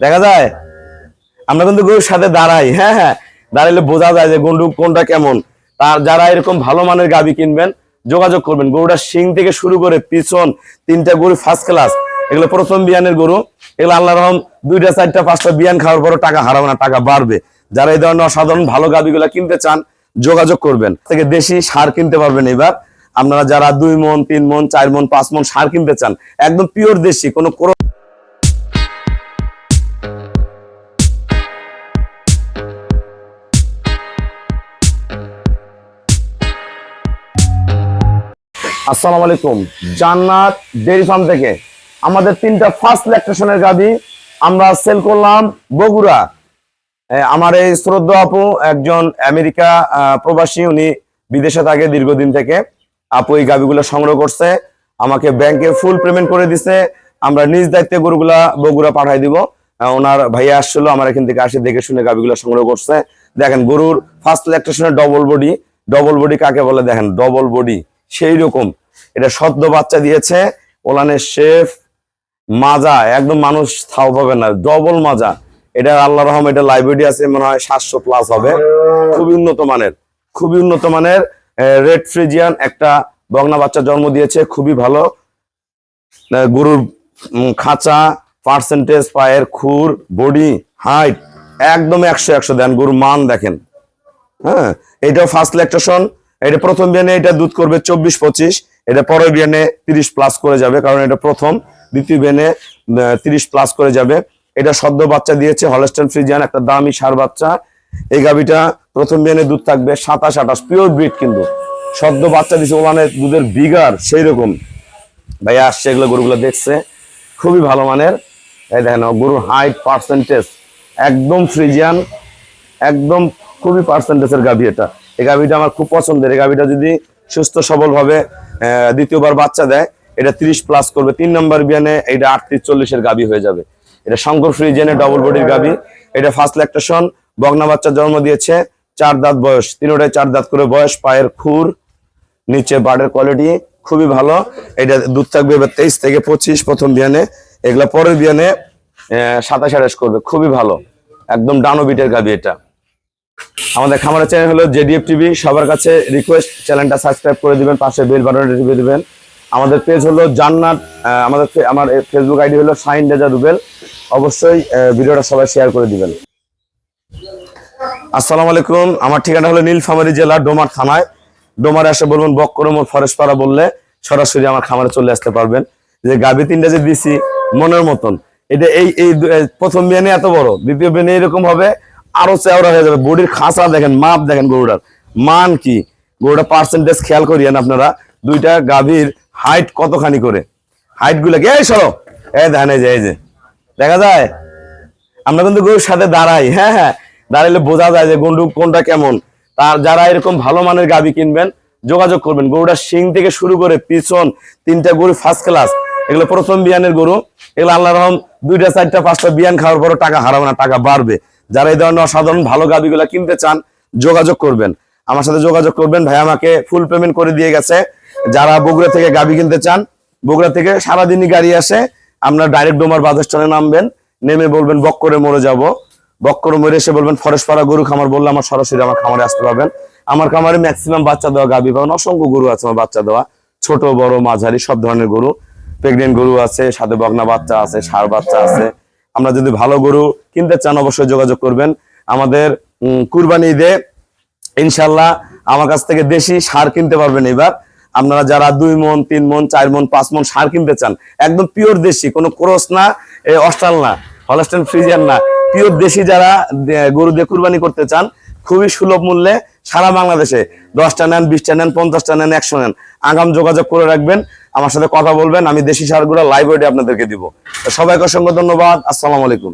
দেখা যায়? আমরা কিন্তু গরুর সাথে দাঁড়াই হ্যাঁ হ্যাঁ। দাঁড়াইলে বোঝা যায় যে গরু কোনটা কেমন। তার যারা এরকম ভালো মানের গাবি কিনবেন, যোগাযোগ করবেন। গরুটা শিং থেকে শুরু করে পিছন তিনটা গরু ফার্স্ট ক্লাস এগুলো প্রথম বিয়ানের গরু। এগুলো আল্লাহ রহম দুইটা, চারটা, পাঁচটা বিয়ান খাওয়ার পরও টাকা হারাবে না, টাকা বাড়বে। যারা এই ধরনের অসাধারণ ভালো গাবিগুলো কিনতে চান, যোগাযোগ করবেন। থেকে দেশি সার কিনতে পারবেন এবার। আপনারা যারা দুই মন, তিন মন, চার মন, পাঁচ মন সার কিনতে চান, একদম পিওর দেশি, কোনো আসসালামু আলাইকুম। জান্নাত ডেইরি ফার্ম থেকে আমাদের তিনটা ফার্স্ট ল্যাকটেশনের গাবি আমরা সেল করলাম বগুড়া। আমার এই শ্রদ্ধা আপু একজন আমেরিকা প্রবাসী উনি বিদেশে থাকে দীর্ঘদিন থেকে। আপু এই গাবিগুলো সংগ্রহ করছে আমাকে ব্যাংকে ফুল পেমেন্ট করে দিছে। আমরা নিজ দায়িত্বে গরুগুলা বগুড়া পাঠাই দিব। ওনার ভাইয়া আসছিল আমার এখান থেকে আসে দেখে শুনে গাবিগুলো সংগ্রহ করছে। দেখেন গরুর ফার্স্ট ল্যাকটেশনের ডবল বডি ডবল বডি কাকে বলে? দেখেন ডবল বডি সেই রকম। এটা সদ্য বাচ্চা দিয়েছে ওলানের শেফ মাজা, একদম মানুষ থাও পাবে না ডবল মাজা। এটা আল্লাহ রহম এটা লাইব্রেরি আছে, মনে হয় সাতশো প্লাস হবে। খুবই উন্নত মানের, খুবই উন্নত মানের রেড ফ্রিজিয়ান একটা বগনা বাচ্চা জন্ম দিয়েছে, খুবই ভালো। গরুর খাঁচা পার্সেন্টেজ পায়ের খুর বডি হাইট একদম একশো একশো দেন, গরুর মান দেখেন। হ্যাঁ এটাও ফার্স্ট ল্যাকটেশন এটা প্রথম বিয়ানে এটা দুধ করবে চব্বিশ পঁচিশ, এটা পরের বিয়ানে তিরিশ প্লাস করে যাবে, কারণ এটা প্রথম। দ্বিতীয় বিয়ানে তিরিশ প্লাস করে যাবে। এটা সদ্য বাচ্চা দিয়েছে হলস্টেন ফ্রিজিয়ান একটা দামি সার বাচ্চা। এই গাভিটা প্রথম বিয়ানে দুধ থাকবে সাতাশ আঠাশ পিওর ব্রিড কিন্তু। সদ্য বাচ্চা দিয়েছে ওখানে দুধের বিগার সেই রকম ভাইয়া আসছে এগুলো গরুগুলো দেখছে, খুবই ভালো মানের। এই দেখেন গরুর হাইট পার্সেন্টেজ একদম ফ্রিজিয়ান একদম খুবই পার্সেন্টেজের গাভি এটা। এই গাভিটা আমার খুব পছন্দের। এই গাভিটা যদি সুস্থ সবল ভাবে আহ, দ্বিতীয়বার বাচ্চা দেয় এটা তিরিশ প্লাস করবে। তিন নম্বর বিয়ানে এটা আটত্রিশ চল্লিশের গাভি হয়ে যাবে। এটা শঙ্কর ফ্রিজেনে ডবল বডির গাভি। এটা ফার্স্ট ল্যাকটেশন বগনা বাচ্চা জন্ম দিয়েছে চার দাঁত বয়স। তিনোটায় চার দাঁত করে বয়স পায়ের খুর নিচে বার্ডের কোয়ালিটি খুবই ভালো। এটা দুধ থাকবে এবার তেইশ থেকে পঁচিশ প্রথম বিয়ানে। এগুলা পরের বিয়ানে সাতাশ আঠাশ করবে। খুবই ভালো। একদম ডানো বিটের গাবি এটা। আমাদের খামারের চ্যানেল হলো জেডিএফ টিভি সবার কাছে রিকোয়েস্ট চ্যানেলটা সাবস্ক্রাইব করে দিবেন, পাশে বেল বাটনটা টিপে দিবেন। আমাদের পেজ হলো জান্নাত আমাদের আমার ফেসবুক আইডি হলো সাইন রেজা রুবেল। অবশ্যই ভিডিওটা সবাই শেয়ার করে দিবেন। আসসালামু আলাইকুম। আমার ঠিকানা হলো নীলফামারী জেলা ডোমার থানায়। ডোমারে এসে বলবেন বক্করমোর ফরেস্ট পাড়া বললে সরাসরি আমার খামারে চলে আসতে পারবেন। যে গাভি তিনটা যে দিছি, মনের মতন। এটা এই এই প্রথম বিয়ানে এত বড়, দ্বিতীয় বিয়ানে এরকম হবে আরও চেওড়া হয়ে যাবে। বডির খাঁচা দেখেন, মাপ দেখেন গরুটার। মান কি? গরুটা পার্সেন্টেজ খেয়াল করিয়েন আপনারা। দুইটা গাভীর হাইট কতখানি করে? হাইট গুলাকে এই সরো। এই দেখেন, এই যে এই যে। দেখা যায়? আমরা কিন্তু গরুর সাথে দাঁড়াই। হ্যাঁ হ্যাঁ। দাঁড়াইলে বোঝা যায় যে গরু কোনটা কেমন। তার যারা এরকম ভালো মানের গাবি কিনবেন, যোগাযোগ করবেন। গরুটা শিং থেকে শুরু করে পিছন তিনটা গরু ফার্স্ট ক্লাস এগুলো প্রথম বিয়ানের গরু। এগুলো আল্লাহ রহম, দুইটা, চারটা, পাঁচটা বিয়ান খাওয়ার পরও টাকা হারাবে না, টাকা বাড়বে। যারা এই ধরনের অসাধারণ ভালো গাবিগুলো কিনতে চান, যোগাযোগ করবেন। আমার সাথে যোগাযোগ করবেন। ভাই আমাকে ফুল পেমেন্ট করে দিয়ে গেছে। যারা বগুড়া থেকে গাবি কিনতে চান, বগুড়া থেকে সারাদিনই গাড়ি আসে। আপনার ডাইরেক্ট ডোমার বাজার স্ট্যান্ডে নামবেন। নেমে বলবেন বক্করে মরে যাব। বক্করে মরে এসে বলবেন ফরেস্ট পাড়া গরু খামার। বললে আমার সরাসরি আমার খামারে আসতে পারবেন। আমার খামারে ম্যাক্সিমাম বাচ্চা দেওয়া গাবি পাবেন। অসংখ্য গরু আছে আমার বাচ্চা দেওয়া। ছোট, বড়, মাঝারি, সব ধরনের গরু। প্রেগনেন্ট গরু আছে, সাথে বগনা বাচ্চা আছে ষাঁড় বাচ্চা আছে। আমরা যদি ভালো গরু কিনতে চান, অবশ্যই যোগাযোগ করবেন। আমাদের কুরবানি ঈদে ইনশাল্লাহ আমার কাছ থেকে দেশি সার কিনতে পারবেন এবার। আপনারা যারা দুই মন, তিন মন, চার মন, পাঁচ মন সার কিনতে চান, একদম পিওর দেশি, কোনো ক্রস না অস্টাল না হলস্টেন ফ্রিজিয়ান না। পিওর দেশি যারা গরু দিয়ে কুরবানি করতে চান, খুবই সুলভ মূল্যে সারা বাংলাদেশে। দশটা নেন, বিশটা নেন, পঞ্চাশটা নেন, একশো নেন। আগাম যোগাযোগ করে রাখবেন। আমার সাথে কথা বলবেন, আমি দেশি সারগুলো লাইভ আপনাদেরকে দিব। সবাইকে অসংখ্য ধন্যবাদ, আসসালামু আলাইকুম।